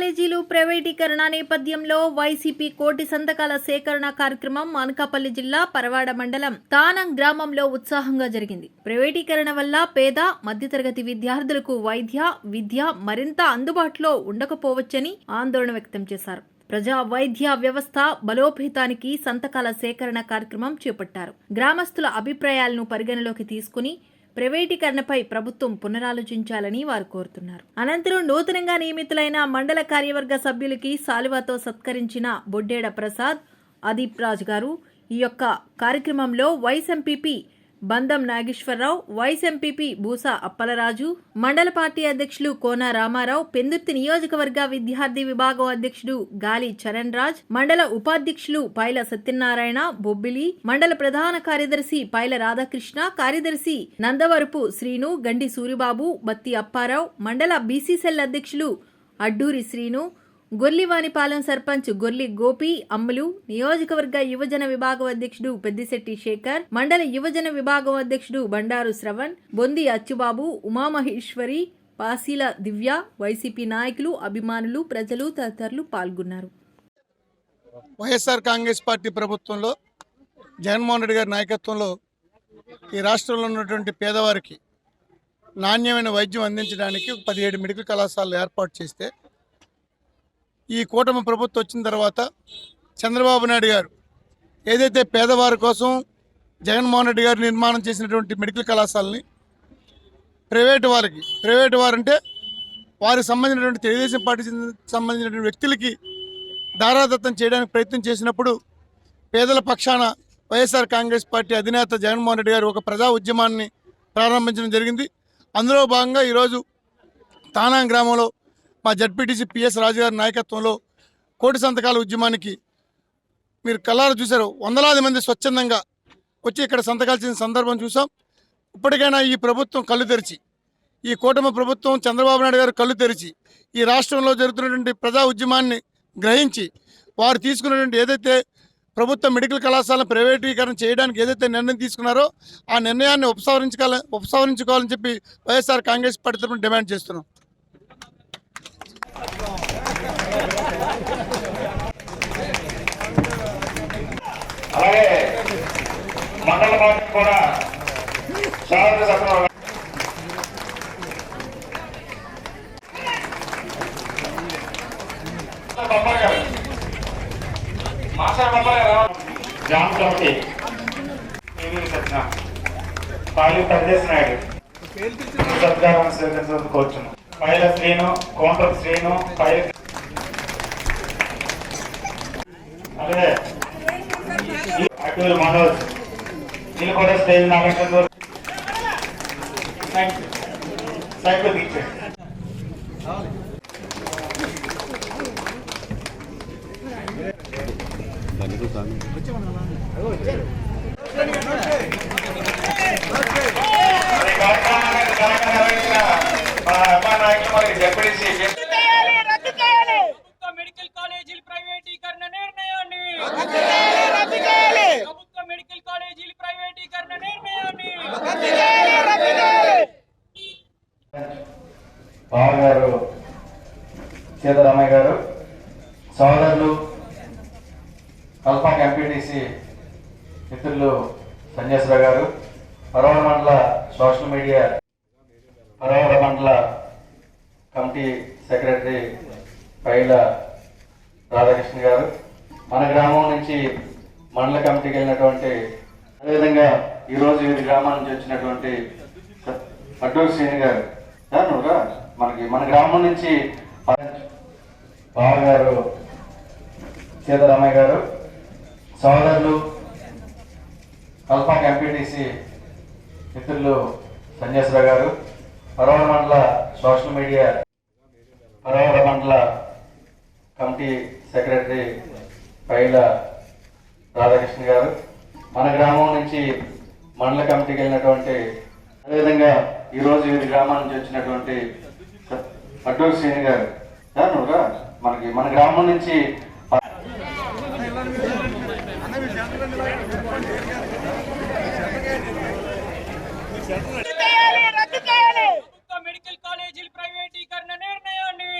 కాలేజీలు ప్రైవేటీకరణ నేపథ్యంలో వైసీపీ కోటి సంతకాల సేకరణ కార్యక్రమం అనకాపల్లి జిల్లా పరవాడ మండలం తానం గ్రామంలో ఉత్సాహంగా జరిగింది. ప్రైవేటీకరణ వల్ల పేద మధ్యతరగతి విద్యార్థులకు వైద్య విద్య మరింత అందుబాటులో ఉండకపోవచ్చని ఆందోళన వ్యక్తం చేశారు. ప్రజా వైద్య వ్యవస్థ బలోపేతానికి సంతకాల సేకరణ కార్యక్రమం చేపట్టారు. గ్రామస్తుల అభిప్రాయాలను పరిగణలోకి తీసుకుని ప్రైవేటీకరణపై ప్రభుత్వం పునరాలోచించాలని వారు కోరుతున్నారు. అనంతరం నూతనంగా నియమితులైన మండల కార్యవర్గ సభ్యులకి సాలువాతో సత్కరించిన బొడ్డేడ ప్రసాద్ అదీప్ రాజ్ గారు ఈ యొక్క కార్యక్రమంలో vice MPP Bandam Nageswararao vice MPP Boosa Appalaraju మండల పార్టీ అధ్యక్షులు కోన రామారావు పెందుర్తి నియోజకవర్గ విద్యార్థి విభాగం అధ్యక్షుడు గాలి చరణ్ రాజ్ మండల ఉపాధ్యక్షులు పైల సత్యనారాయణ బొబ్బిలి మండల ప్రధాన కార్యదర్శి పైల రాధాకృష్ణ కార్యదర్శి నందవరపు శ్రీను గండి సూరిబాబు బత్తి అప్పారావు మండల బీసీసెల్ అధ్యక్షులు అడ్డూరి శ్రీను గొర్లివానిపాలెం సర్పంచ్ గొర్లి గోపి అమ్ములు నియోజకవర్గ యువజన విభాగం అధ్యక్షుడు పెద్దిశెట్టి శేఖర్ మండల యువజన విభాగం అధ్యక్షుడు బండారు శ్రవణ్ బొంది అచ్చుబాబు ఉమామహేశ్వరి పాసీల దివ్య వైసీపీ నాయకులు అభిమానులు ప్రజలు తదితరులు పాల్గొన్నారు. వైఎస్ఆర్ కాంగ్రెస్ పార్టీ ప్రభుత్వంలో జగన్మోహన్ రెడ్డి గారి నాయకత్వంలో ఈ రాష్ట్రంలో ఉన్నటువంటి పేదవారికి నాణ్యమైన వైద్యం అందించడానికి పదిహేడు మెడికల్ కళాశాలలు ఏర్పాటు చేస్తే ఈ కూటమి ప్రభుత్వం వచ్చిన తర్వాత చంద్రబాబు నాయుడు గారు ఏదైతే పేదవారి కోసం జగన్మోహన్ రెడ్డి గారు నిర్మాణం చేసినటువంటి మెడికల్ కళాశాలని ప్రైవేటు వారికి ప్రైవేటు వారంటే వారికి సంబంధించినటువంటి తెలుగుదేశం పార్టీ సంబంధించినటువంటి వ్యక్తులకి దారాదత్తం చేయడానికి ప్రయత్నం చేసినప్పుడు పేదల పక్షాన వైఎస్ఆర్ కాంగ్రెస్ పార్టీ అధినేత జగన్మోహన్ రెడ్డి గారు ఒక ప్రజా ఉద్యమాన్ని ప్రారంభించడం జరిగింది. అందులో భాగంగా ఈరోజు తానా గ్రామంలో మా జడ్పీటీసీ పిఎస్ రాజు గారి నాయకత్వంలో కోటి సంతకాల ఉద్యమానికి మీరు కళ్ళారు చూశారు. వందలాది మంది స్వచ్ఛందంగా వచ్చి ఇక్కడ సంతకాలు చేసిన సందర్భం చూసాం. ఇప్పటికైనా ఈ ప్రభుత్వం కళ్ళు తెరిచి ఈ కూటమి ప్రభుత్వం చంద్రబాబు నాయుడు గారు కళ్ళు తెరిచి ఈ రాష్ట్రంలో జరుగుతున్నటువంటి ప్రజా ఉద్యమాన్ని గ్రహించి వారు తీసుకున్నటువంటి ఏదైతే ప్రభుత్వ మెడికల్ కళాశాలను ప్రైవేటీకరణ చేయడానికి ఏదైతే నిర్ణయం తీసుకున్నారో ఆ నిర్ణయాన్ని ఉపసంహరించుకోవాలి ఉపసంహరించుకోవాలని చెప్పి వైఎస్ఆర్ కాంగ్రెస్ పార్టీ తరఫున డిమాండ్ చేస్తున్నాం. అలాగే మండల పార్టీ కూడా శారద సత్రం మాస్టర్ జామ్ కమిటీ పాలి ప్రదేశ్ నాయుడు. సత్కారం కోరుచున్నాం పైల శ్రీను కోంట్ర శ్రీను పైల అలాగే అటూరు మనోజ్ వీళ్ళు కూడా స్టేజ్ నాగేశ్వర సైకిల్ తీర్చే మరి కార్యక్రమానికి తెలంగాణ వహించిన మా అమ్మా నాయకులు మరి జడ్పీటీసీ చేయాలి రద్దు చేయాలి ప్రభుత్వ మెడికల్ కాలేజీల ప్రైవేటీకరణ నిర్ణయాన్ని రద్దు చేయాలి ప్రభుత్వ మెడికల్ కాలేజీల ప్రైవేటీకరణ నిర్ణయాన్ని రద్దు చేయాలి రద్దు చేయాలి పవన్ గారు సీతారామయ్య గారు సోదరులు కల్పాక్ ఎంపీటీసీ మిత్రులు సంజయశ్వర గారు పరవర మండల సోషల్ మీడియా పరవర మండల కమిటీ సెక్రటరీ పైల రాధాకృష్ణ గారు మన గ్రామం నుంచి మండల కమిటీకి వెళ్ళినటువంటి అదేవిధంగా ఈరోజు ఈ గ్రామం నుంచి వచ్చినటువంటి అడ్డూరు శ్రీని గారు. రా నువ్వురా మనకి మన గ్రామం నుంచి బావ గారు సీతారామయ్య గారు సోదరులు కల్పాక్ ఎంపీటీసీ మిత్రులు సంజయశ్వర గారు పరవర మండల సోషల్ మీడియా పరవర మండల కమిటీ సెక్రటరీ పైల రాధాకృష్ణ గారు మన గ్రామం నుంచి మండల కమిటీకి వెళ్ళినటువంటి అదేవిధంగా ఈరోజు ఈ గ్రామం నుంచి వచ్చినటువంటి అడ్డూరు సీని గారు. నువ్వురా మనకి మన గ్రామం నుంచి మెడికల్ కాలేజీ ప్రైవేటీకరణ నిర్ణయాన్ని